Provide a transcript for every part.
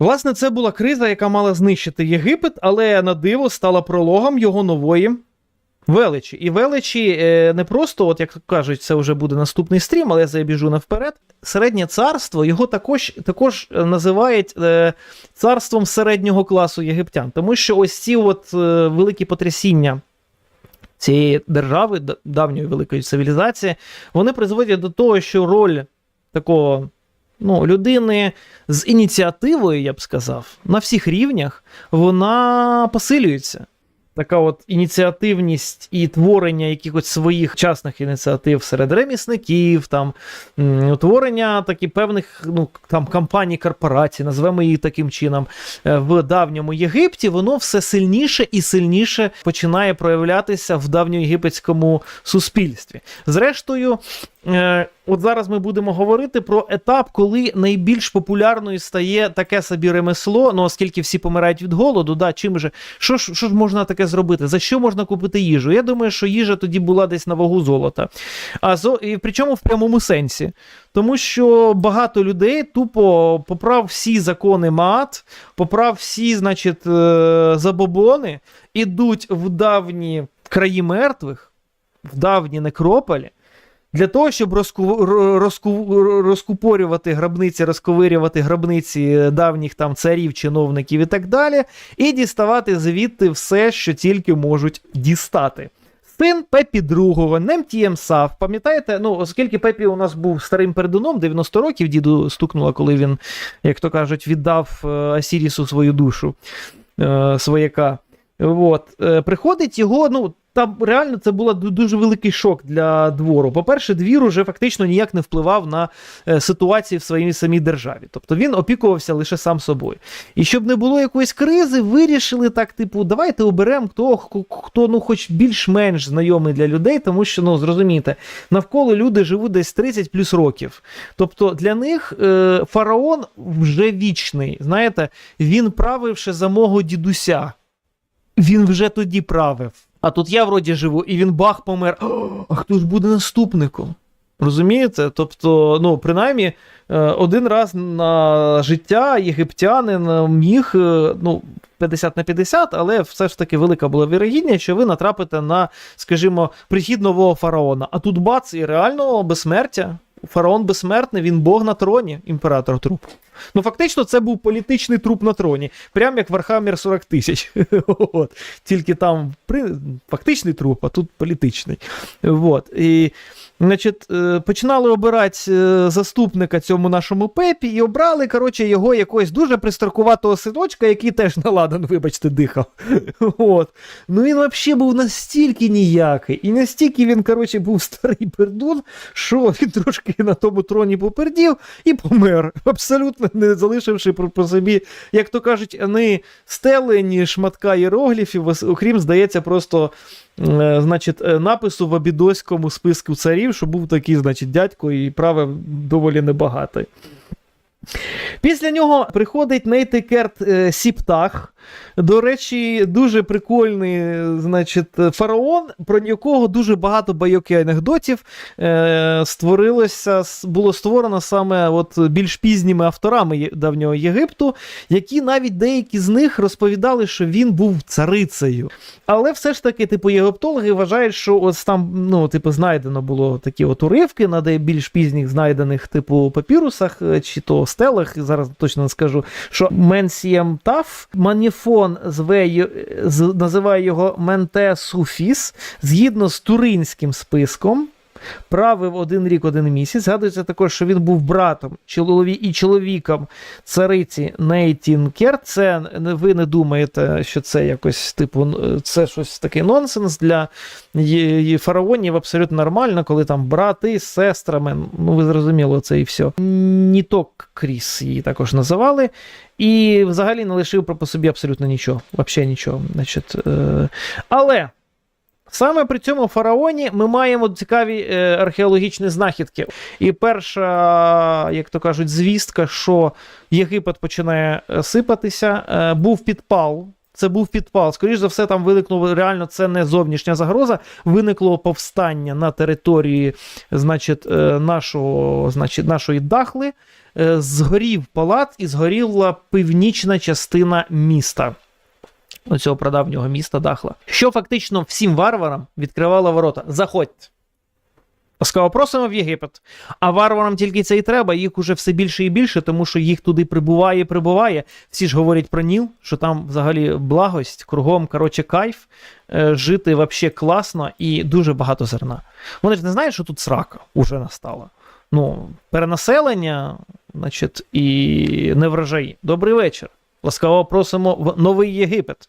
Власне, це була криза, яка мала знищити Єгипет, але на диво стала прологом його нової величі. І величі е, не просто, от як кажуть, це вже буде наступний стрім, але я забіжу навперед. Середнє царство його також, також називають е, царством середнього класу єгиптян, тому що ось ці от е, великі потрясіння. Цієї держави, давньої великої цивілізації, вони призводять до того, що роль такого ну, людини з ініціативою, я б сказав, на всіх рівнях, вона посилюється. Така от ініціативність і творення якихось своїх частних ініціатив серед ремісників, там утворення такі певних ну, там компаній, корпорацій, назвемо її таким чином, е, в давньому Єгипті, воно все сильніше і сильніше починає проявлятися в давньоєгипетському суспільстві. Зрештою, от зараз ми будемо говорити про етап, коли найбільш популярною стає таке собі ремесло. Ну, оскільки всі помирають від голоду, да, чим же що ж, що ж можна таке зробити? За що можна купити їжу? Я думаю, що їжа тоді була десь на вагу золота. А зо, і причому в прямому сенсі. Тому що багато людей тупо поправ всі закони мат, поправ всі, значить, е, забобони, ідуть в давні краї мертвих, в давні некрополі. Для того, щоб розку, ро- розку, розкупорювати гробниці, розковирювати гробниці давніх там царів, чиновників і так далі, і діставати звідти все, що тільки можуть дістати. Син Пепі II, Немтієм Сав, пам'ятаєте, ну, оскільки Пепі у нас був старим пердуном, 90 років діду стукнуло, коли він, як то кажуть, віддав е, Асірісу свою душу е, свояка. От, е, приходить його, ну, там реально це був дуже великий шок для двору. По-перше, двір уже фактично ніяк не впливав на е, ситуацію в своїй самій державі. Тобто він опікувався лише сам собою. І щоб не було якоїсь кризи, вирішили так, типу, давайте оберемо хто, хто ну, хоч більш-менш знайомий для людей, тому що, ну, зрозумієте, навколо люди живуть десь 30 плюс років. Тобто для них е, фараон вже вічний. Знаєте, він правив ще за мого дідуся. Він вже тоді правив. А тут я вроді живу, і він бах помер. А хто ж буде наступником? Розумієте? Тобто, ну, принаймні, е, один раз на життя єгиптянин міг, е, ну, 50 на 50, але все ж таки велика була вірогідність, що ви натрапите на, скажімо, прихід нового фараона. А тут бац, і реально безсмертя. Фараон безсмертний, він Бог на троні, імператор труп. Ну, фактично, це був політичний труп на троні, прям як Вархаммер 40 тисяч. Тільки там фактичний труп, а тут політичний. От. І, значить, е, починали обирати е, заступника цьому нашому пепі і обрали, коротше, його якогось дуже пристаркуватого синочка, який теж на ладан, вибачте, дихав. От. Ну він взагалі був настільки ніякий, і настільки він, коротше, був старий пердун, що він трошки на тому троні попердів і помер. Абсолютно не залишивши про, про собі, як то кажуть, ні стели, ні шматка іерогліфів, окрім, здається, просто значить, е, напису в абідоському списку царів, що був такий, значить, дядько і правив доволі небагатий. Після нього приходить Нейтикерт е, Сіптах. До речі, дуже прикольний значить, фараон, про якого дуже багато байок і анекдотів е, створилося, було створено саме от більш пізніми авторами давнього Єгипту, які навіть деякі з них розповідали, що він був царицею. Але все ж таки, типу, єгиптологи вважають, що ось там, ну, типу, знайдено було такі от уривки на більш пізніх знайдених, типу, папірусах е, чи то стелах, зараз точно не скажу, що Менсієм Таф Маніфон зве, називає його Менте Суфіс згідно з туринським списком. Правив один рік, один місяць. Згадується також, що він був братом і чоловіком цариці Нейтінкер. Це ви не думаєте, що це якось типу це щось такий нонсенс для фараонів абсолютно нормально, коли там брати з сестрами. Ну ви зрозуміли це і все. Ніток Кріс її також називали. І взагалі не лишив про по собі абсолютно нічого. Взагалі нічого. Значить, е... Але. Саме при цьому фараоні ми маємо цікаві е, археологічні знахідки. І перша, як то кажуть, звістка, що Єгипет починає е, сипатися, е, був підпал. Це був підпал. Скоріше за все, там виникнуло реально це не зовнішня загроза. Виникло повстання на території значить, е, нашого, значить, нашої дахли. е, згорів палац і згоріла північна частина міста. Оцього прадавнього міста Дахла. Що фактично всім варварам відкривало ворота. Заходьте. Ласкаво просимо в Єгипет. А варварам тільки це і треба, їх уже все більше і більше, тому що їх туди прибуває, прибуває. Всі ж говорять про Ніл, що там взагалі благость, кругом, коротше, кайф, е, жити взагалі класно і дуже багато зерна. Вони ж не знають, що тут срака уже настала. Ну, перенаселення, значить, і неврожаї. Добрий вечір. Ласкаво просимо в Новий Єгипет.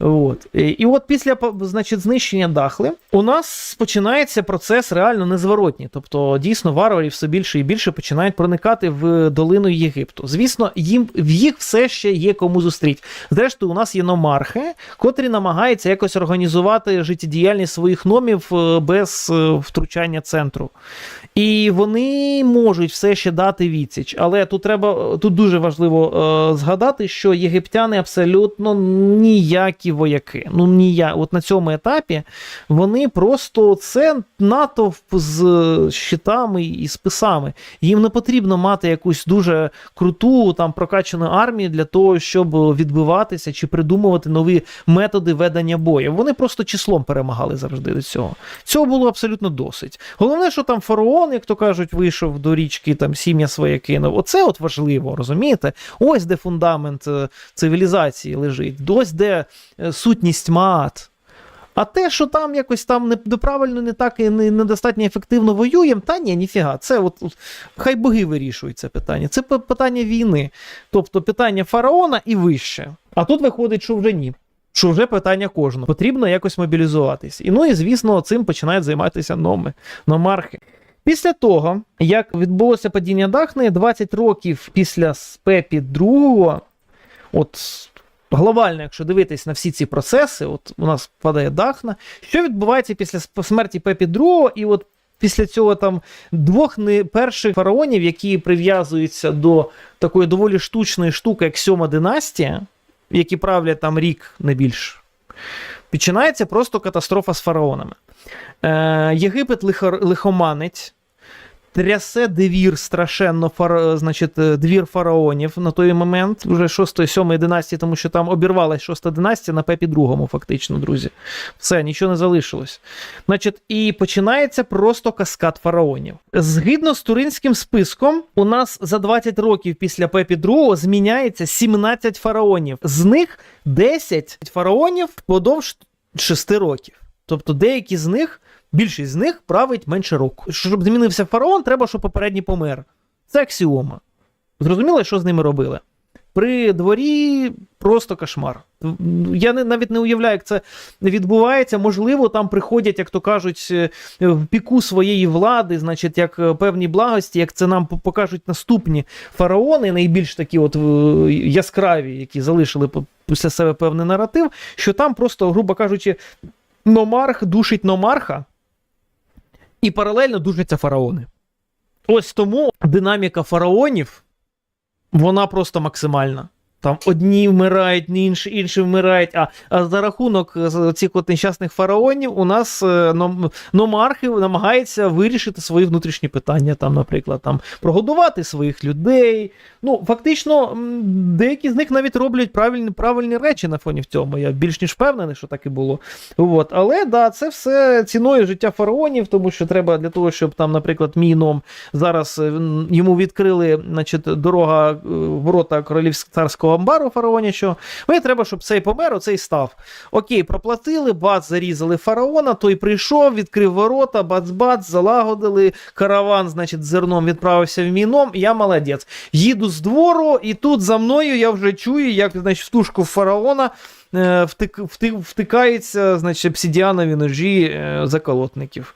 От. І, от після значить, знищення Дахли у нас починається процес реально незворотній. Тобто, дійсно, варварів все більше і більше починають проникати в долину Єгипту. Звісно, їм в їх все ще є кому зустріти. Зрештою, у нас є номархи, котрі намагаються якось організувати життєдіяльність своїх номів е, без е, втручання центру. І вони можуть все ще дати відсіч. Але тут треба тут дуже важливо е, згадати, що єгиптяни абсолютно ніякі вояки. Ну ніяк. От на цьому етапі вони просто це натовп з щитами і списами. Їм не потрібно мати якусь дуже круту там прокачану армію для того, щоб відбиватися чи придумувати нові методи ведення бою. Вони просто числом перемагали завжди до цього. Цього було абсолютно досить. Головне, що там фараон, як то кажуть, вийшов до річки, там сім'я своє кинув. Оце от важливо, розумієте? Ось де фундамент е, цивілізації лежить, ось де сутність мат. А те, що там якось там неправильно, не так і недостатньо ефективно воюємо, та ні, ніфіга. Це от, от хай боги вирішують це питання. Це питання війни. Тобто питання фараона і вище. А тут виходить, що вже ні. Що вже питання кожного. Потрібно якось мобілізуватись. І ну і звісно, цим починають займатися номи, номархи. Після того, як відбулося падіння Дахни, 20 років після Спепі II, от глобально, якщо дивитись на всі ці процеси, от у нас падає Дахна, що відбувається після смерті Пепі II, і от після цього там двох не перших фараонів, які прив'язуються до такої доволі штучної штуки, як сьома династія, які правлять там рік не більше. Починається просто катастрофа з фараонами. Е, Єгипет лихо, лихоманить, трясе двір страшенно, фара, значить, е, двір фараонів на той момент, вже 6-7 династії, тому що там обірвалась 6 династія на Пепі другому, фактично, друзі. Все, нічого не залишилось. Значить, і починається просто каскад фараонів. Згідно з туринським списком, у нас за 20 років після Пепі II зміняється 17 фараонів. З них 10 фараонів впродовж 6 років. Тобто деякі з них, більшість з них править менше року. Щоб змінився фараон, треба, щоб попередній помер. Це аксіома. Зрозуміло, що з ними робили? При дворі просто кошмар. Я не, навіть не уявляю, як це відбувається. Можливо, там приходять, як то кажуть, е, в піку своєї влади, значить, як е, певні благості, як це нам покажуть наступні фараони, найбільш такі от е, яскраві, які залишили після себе певний наратив, що там просто, грубо кажучи, номарх душить номарха, і паралельно душаться фараони. Ось тому динаміка фараонів, вона просто максимальна. Там одні вмирають, інші, інші вмирають. А, а за рахунок е, цих от нещасних фараонів у нас е, ном, номархи намагаються вирішити свої внутрішні питання, там, наприклад, там, прогодувати своїх людей. Ну, фактично, деякі з них навіть роблять правильні, правильні речі на фоні в цьому. Я більш ніж впевнений, що так і було. От. Але да, це все ціною життя фараонів, тому що треба для того, щоб там, наприклад, мій ном зараз е, йому відкрили значить, дорога ворота королівського царського амбару фараонячого. Мені треба, щоб цей помер, оцей став. Окей, проплатили, бац, зарізали фараона, той прийшов, відкрив ворота, бац-бац, залагодили. Караван, значить, зерном відправився в міном. Я молодець. Їду з двору, і тут за мною я вже чую, як значить, стужку фараона втик, втик, втикаються значить, обсидіанові ножі е, заколотників.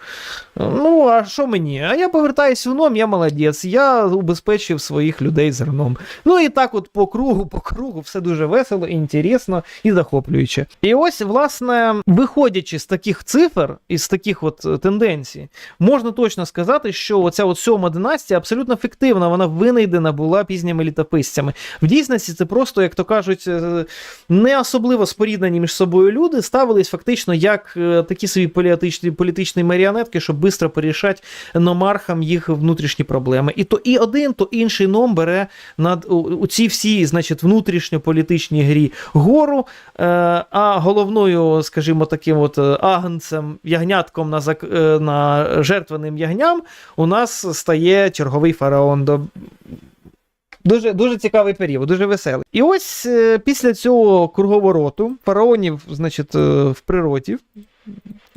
Ну, а що мені? А я повертаюсь в ном, я молодець. Я убезпечив своїх людей зерном. Ну і так, от по кругу, по кругу, все дуже весело, інтересно і захоплююче. І ось, власне, виходячи з таких цифр і з таких от е, тенденцій, можна точно сказати, що оця от сьома династія абсолютно фіктивна, вона винайдена була пізніми літописцями. В дійсності це просто, як то кажуть, е, не особливо мало споріднені між собою люди ставились фактично як е, такі собі політичні, політичні маріонетки, щоб швидко порішати номархам їх внутрішні проблеми. І то і один, то інший ном бере над у, у цій всій, значить, внутрішньополітичній грі гору. Е, а головною, скажімо, таким от е, агнцем, ягнятком на, е, на жертвеним ягням у нас стає черговий фараон. Дуже, дуже цікавий період, дуже веселий. І ось е, після цього круговороту фараонів, значить, е, в природі.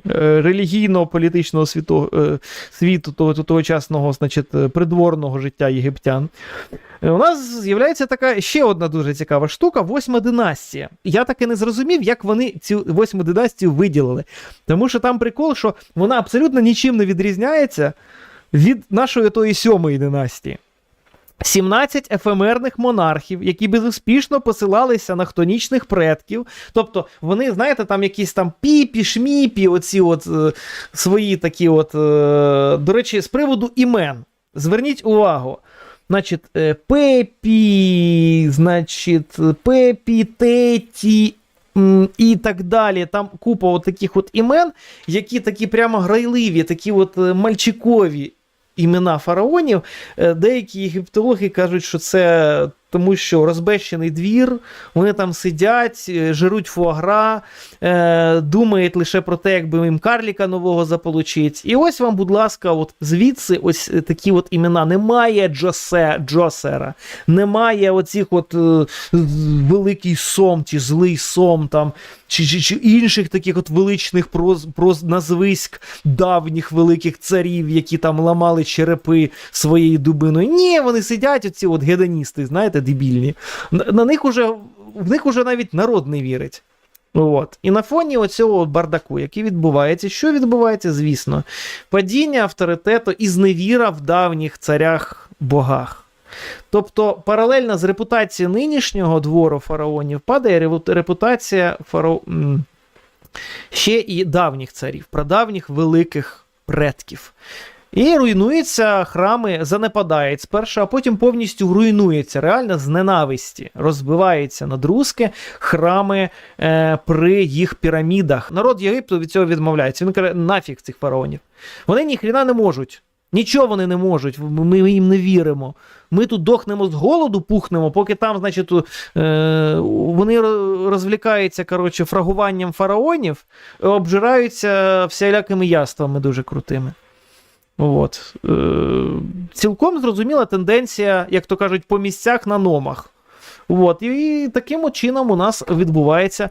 е, Релігійно-політичного світу, е, світу того, тогочасного, значить, придворного життя єгиптян. У нас з'являється така ще одна дуже цікава штука восьма династія. Я таки не зрозумів, як вони цю восьму династію виділили. Тому що там прикол, що вона абсолютно нічим не відрізняється від нашої тої сьомої династії. 17 ефемерних монархів, які безуспішно посилалися на хтонічних предків. Тобто вони, знаєте, там якісь там піпі, шміпі, оці от е, свої такі от. Е, до речі, з приводу імен. Зверніть увагу. Значить, е, Пепі, значить, Пепі, Теті. І так далі. Там купа от таких от імен, які такі прямо грайливі, такі от е, мальчикові імена фараонів. Е, Деякі єгиптологи кажуть, що це тому, що розбещений двір, вони там сидять, е, жируть фуагра, е, думають лише про те, якби їм карліка нового заполучить. І ось вам, будь ласка, от звідси ось е, такі от імена. Немає Джосе, Джосера, немає оцих от е, великий сом, чи злий сом там. Чи, чи, чи інших таких от величних проз, проз, назвиськ давніх великих царів, які там ламали черепи своєю дубиною. Ні, вони сидять, оці от гедоністи, знаєте, дебільні. На, них уже, в них уже навіть народ не вірить. От. І на фоні оцього бардаку, який відбувається, що відбувається, звісно, падіння авторитету і зневіра в давніх царях богах. Тобто, паралельно з репутацією нинішнього двору фараонів падає репутація фаро... ще і давніх царів, прадавніх великих предків. І руйнуються храми, занепадають спершу, а потім повністю руйнуються, реально з ненависті. Розбиваються надрузки храми е, при їх пірамідах. Народ Єгипту від цього відмовляється. Він каже, нафіг цих фараонів. Вони ніхрена не можуть. Нічого вони не можуть, ми їм не віримо. Ми тут дохнемо з голоду, пухнемо, поки там, значить, е, вони ро- розвлікаються коротше, фрагуванням фараонів, обжираються всілякими яствами дуже крутими. От. Е, цілком зрозуміла тенденція, як то кажуть, по місцях на номах. От. І таким чином у нас відбувається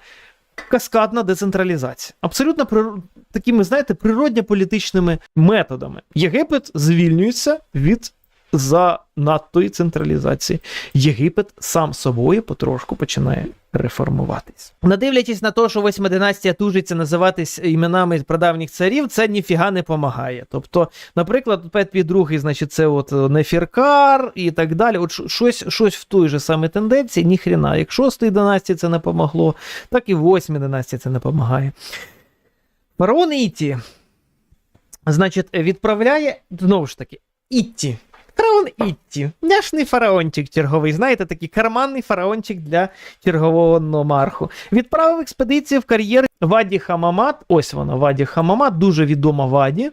каскадна децентралізація. Абсолютно прир- такими, знаєте, природньо-політичними методами. Єгипет звільнюється від занадтої централізації. Єгипет сам собою потрошку починає реформуватись. Надивлячись на те, що восьма династія тужиться називатись іменами прадавніх царів, це ніфіга не помагає. Тобто, наприклад, Петвій II, значить, це от Нефіркар і так далі. От щось, щось в той же саме тенденції, ніхрена. Як шостої династії це не помогло, так і восьмій династії це не помагає. Фараон Ітті, значить, відправляє знову ж таки Ітті. Фараон Ітті. Няшний фараончик черговий, знаєте, такий карманний фараончик для чергового номарху. Відправив експедицію в кар'єр Ваді Хамамат. Ось вона, Ваді Хамамат, дуже відома Ваді,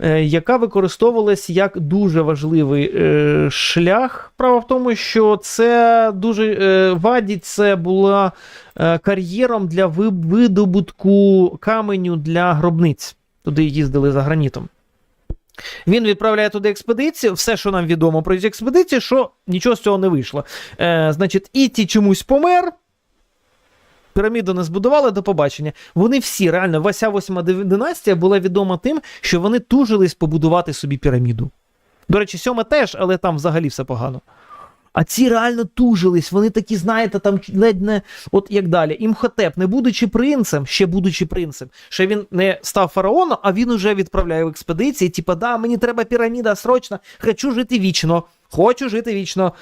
е, яка використовувалась як дуже важливий е, шлях. Право в тому, що це дуже е, Ваді це була кар'єром для видобутку каменю для гробниць. Туди їздили за гранітом. Він відправляє туди експедицію. Все, що нам відомо про цю експедицію, що нічого з цього не вийшло. Е, значить, Іті чомусь помер. Піраміду не збудували до побачення. Вони всі, реально, вася восьма династія була відома тим, що вони тужились побудувати собі піраміду. До речі, сьома теж, але там взагалі все погано. А ці реально тужились, вони такі, знаєте, там ледь не. От як далі. Імхотеп, не будучи принцем, ще будучи принцем, ще він не став фараоном, а він уже відправляє в експедиції. Типа, да, мені треба піраміда срочно, хочу жити вічно, хочу жити вічно.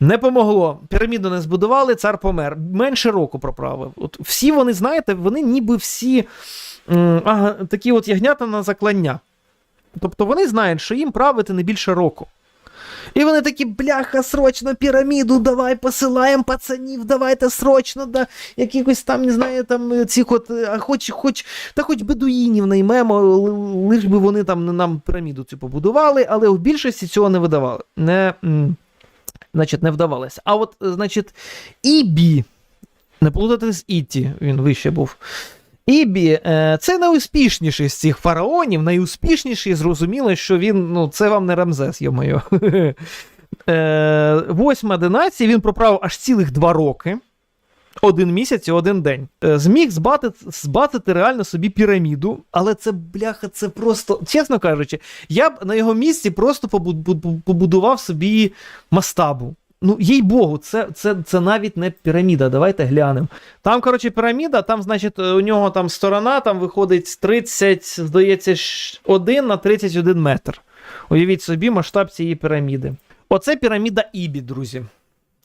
Не помогло. Піраміду не збудували, цар помер. Менше року проправив. От всі вони, знаєте, вони ніби всі ага, такі от ягнята на заклання. Тобто вони знають, що їм правити не більше року. І вони такі, бляха, срочно піраміду, давай посилаємо пацанів, давайте срочно, да, якихось там, не знаю, там цих от, а хоч, хоч, та хоч бедуїнів наймемо, лиш би вони там нам піраміду цю побудували, але в більшості цього не видавали. Не, значить, не вдавалося. А от, е, значить, Ібі, не плутати з Іті, він вище був. Ібі, е, це найуспішніший з цих фараонів, найуспішніший, зрозуміло, що він, ну, це вам не Рамзес, йо-моє. Е, Восьма династія, він проправив аж цілих два роки. Один місяць і один день. Е, Зміг збати, збатити реально собі піраміду, але це, бляха, це просто, чесно кажучи, я б на його місці просто побудував собі мастабу. Ну, їй Богу, це, це, це навіть не піраміда. Давайте глянемо. Там, коротше, піраміда, там, значить, у нього там сторона там виходить 30, здається, 1 на 31 метр. Уявіть собі масштаб цієї піраміди. Оце піраміда Ібі, друзі.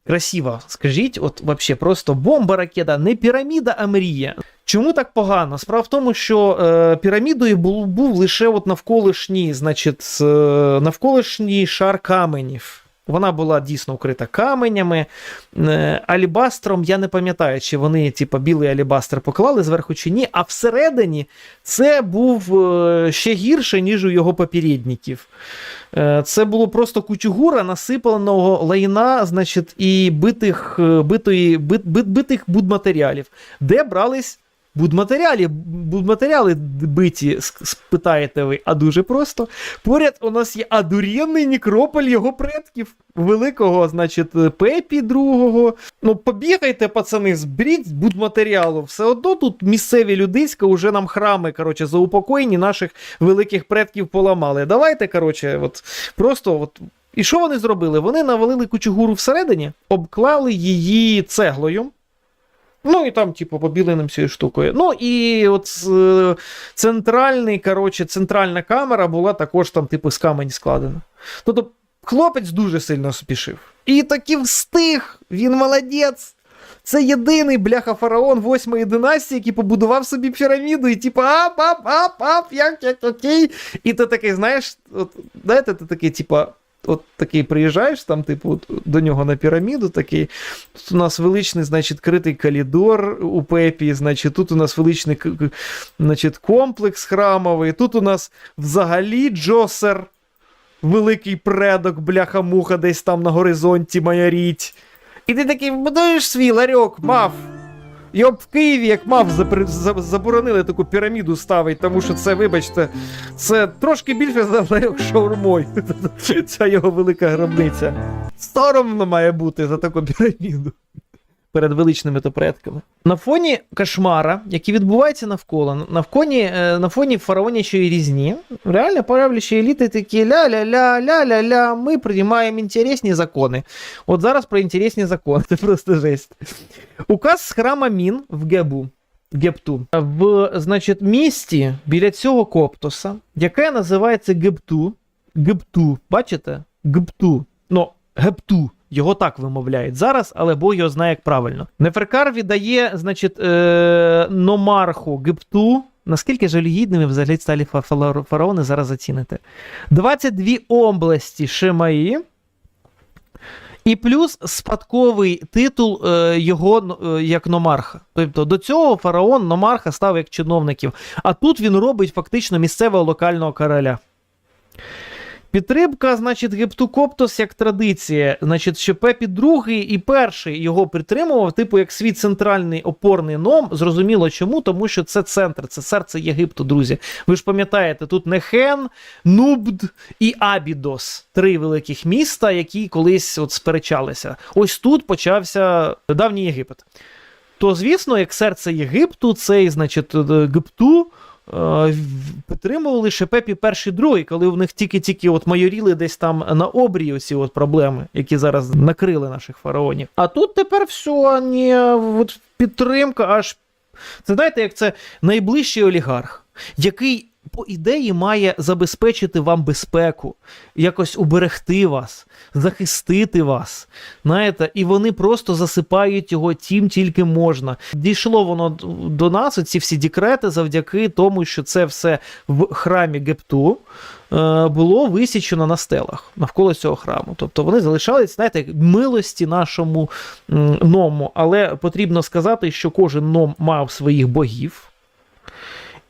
Красиво, скажіть, от вообще просто бомба ракета, не піраміда, а мрія. Чому так погано? Справа в тому, що е, пірамідою був, був лише от навколишній, значить, е, навколишній шар каменів. Вона була дійсно вкрита каменями. Е, алібастром я не пам'ятаю, чи вони, типу, білий алібастр поклали зверху чи ні. А всередині це був е, ще гірше, ніж у його попередників. Е, Це було просто кучугура насипаного лайна, значить, і битих, битої, бит, бит, битих будматеріалів. Де брались будматеріали? Будматеріали биті, спитаєте ви, а дуже просто. Поряд у нас є адурєнний некрополь його предків. Великого, значить, Пепі другого. Ну, побігайте, пацани, зберіть будматеріалу. Все одно тут місцеві людиська вже нам храми, коротше, заупокоєні наших великих предків поламали. Давайте, коротше, от просто от. І що вони зробили? Вони навалили кучугуру всередині, обклали її цеглою. Ну і там, типу, побіленим цією штукою. Ну і от е, центральний, коротше, центральна камера була також там, типу, з камені складена. Тобто хлопець дуже сильно спішив. І таки встиг, він молодець. Це єдиний бляха фараон восьмої династії, який побудував собі піраміду, і типу, ап, ап, ап, ап, як, як, окей. І ти такий, знаєш, от, знаєте, ти такий, типа, от такий приїжджаєш там, типу, до нього на піраміду, такий. Тут у нас величний, значить, критий калідор у Пепі, значить, тут у нас величний значить, комплекс храмовий, тут у нас взагалі Джосер, великий предок, бляха-муха, десь там на горизонті маяріть. І ти такий будуєш свій ларьок, мав. Йоб в Києві, як мав, заборонили таку піраміду ставити, тому що це, вибачте, це трошки більше за шаурмою. Ця його велика гробниця. Соромно має бути за таку піраміду. Перед величними то предками. На фоні кошмара, який відбувається навколо, на фоні, е, на фоні фараонячої різні, реально правлячі еліти такі ля-ля-ля, ля-ля-ля, ми приймаємо інтересні закони. От зараз про інтересні закони, це просто жесть. Указ з храма Мін в Гебу. Гепту. В, значить, місті біля цього коптоса, яке називається Гепту. Гепту, бачите? Гепту. Ну, Гепту. Його так вимовляють зараз, але Бог його знає як правильно. Неферкар віддає, значить, е, номарху Гепту. Наскільки жалюгідними взагалі фала- фараони, зараз оціните. 22 області Шемаї. І плюс спадковий титул е, його е, як номарха. Тобто до цього фараон номарха став як чиновників, а тут він робить фактично місцевого локального короля. Підтримка, значить, Гептукоптос як традиція. Значить, що Пепі II і перший його підтримував, типу, як свій центральний опорний ном. Зрозуміло чому, тому що це центр, це серце Єгипту, друзі. Ви ж пам'ятаєте, тут Нехен, Нубд і Абідос три великих міста, які колись от сперечалися. Ось тут почався давній Єгипет. То, звісно, як серце Єгипту, цей, значить, е, Гепту. Е, Підтримували ще Пепі перший другий, коли в них тільки-тільки от майоріли десь там на обрії оці от проблеми, які зараз накрили наших фараонів. А тут тепер все, ні, от підтримка аж. Це знаєте, як це найближчий олігарх, який, по ідеї, має забезпечити вам безпеку, якось уберегти вас, захистити вас. Знаєте, і вони просто засипають його тим тільки можна. Дійшло воно до нас, ці всі декрети, завдяки тому, що це все в храмі Гепту. е, було висічено на стелах навколо цього храму. Тобто вони залишались, знаєте, милості нашому ному. Але потрібно сказати, що кожен ном мав своїх богів.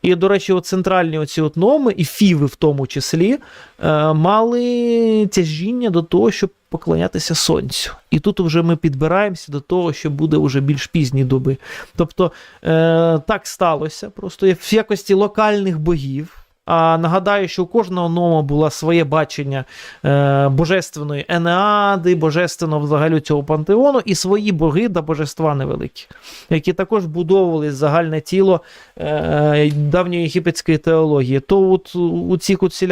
І, до речі, от центральні оці от номи, і фіви в тому числі, е, мали тяжіння до того, щоб поклонятися сонцю. І тут вже ми підбираємося до того, що буде вже більш пізні доби. Тобто е, так сталося, просто в якості локальних богів. А нагадаю, що у кожного нома було своє бачення е, божественної Енеади, божественного взагалі цього пантеону, і свої боги та божества невеликі, які також будовували загальне тіло е, давньої єгипетської теології. То от у цих от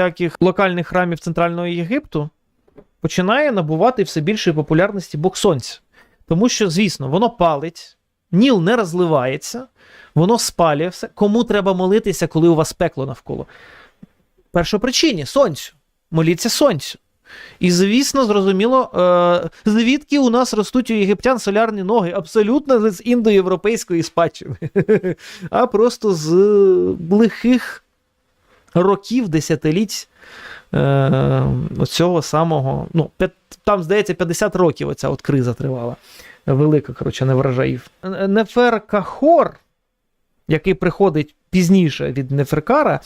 локальних храмів Центрального Єгипту починає набувати все більшої популярності Бог Сонця. Тому що, звісно, воно палить, Ніл не розливається, воно спалює все. Кому треба молитися, коли у вас пекло навколо? Першопричині сонцю. Моліться сонцю. І, звісно, зрозуміло, е, звідки у нас ростуть у єгиптян солярні ноги, абсолютно з індоєвропейської спадщини, а просто з лихих років, десятиліть е, цього самого. Ну, там, здається, 50 років оця от криза тривала. Велика, коротше, не врожаїв. Неферкахор, який приходить пізніше від Неферкара,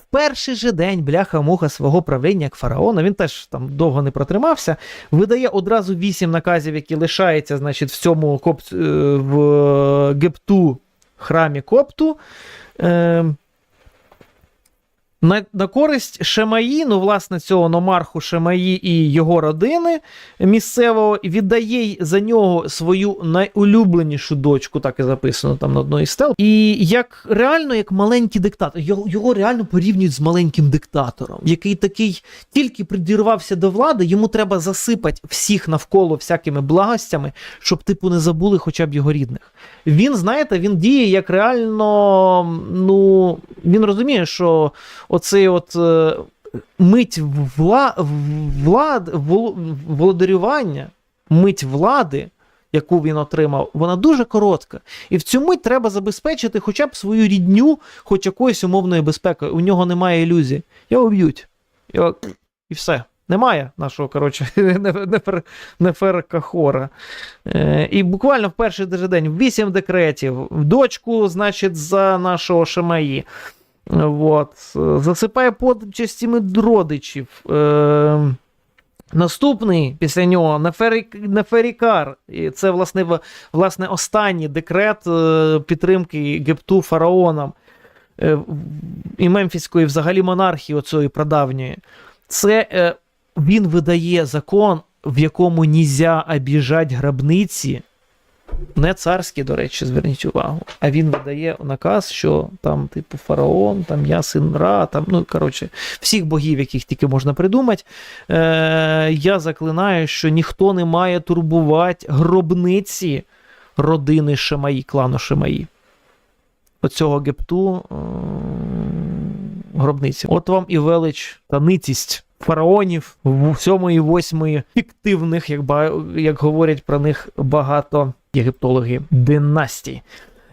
в перший же день бляха-муха свого правління як фараона, він теж там довго не протримався, видає одразу вісім наказів, які лишаються, значить, в цьому коп... е, в Гепту храмі Копту. На, на користь Шемаї, ну, власне, цього номарху Шемаї і його родини місцевого віддає за нього свою найулюбленішу дочку, так і записано там на одної стел. І як реально, як маленький диктатор, його, його реально порівнюють з маленьким диктатором, який такий тільки придірвався до влади, йому треба засипати всіх навколо всякими благостями, щоб типу не забули хоча б його рідних. Він, знаєте, він діє як реально, ну він розуміє, що оцей от е, мить вла, влад, вол, володарювання, мить влади, яку він отримав, вона дуже коротка. І в цю мить треба забезпечити хоча б свою рідню, хоч якоюсь умовною безпекою. У нього немає ілюзій. Його вб'ють. Його... І все. Немає нашого, коротше, нефер, неферкахора. Е, і буквально в перший день вісім декретів, дочку, значить, за нашого Шемаї. Вот. Засипає почестями родичів. Е, Наступний після нього Нефері, Неферікар. І це, власне, власне, останній декрет е, підтримки Гепту фараоном е, і Мемфіської взагалі монархії оцієї прадавньої. Це е, він видає закон, в якому нельзя обіжать гробниці. Не царські, до речі, зверніть увагу. А він видає наказ, що там, типу, фараон, там я син Ра, там, ну, коротше, всіх богів, яких тільки можна придумати. Е, я заклинаю, що ніхто не має турбувати гробниці родини Шемаї, клану Шемаї. Оцього гепту е, гробниці. От вам і велич та ницість фараонів в сьомої, восьмої фіктивних, як, як говорять про них багато єгиптологи, династій.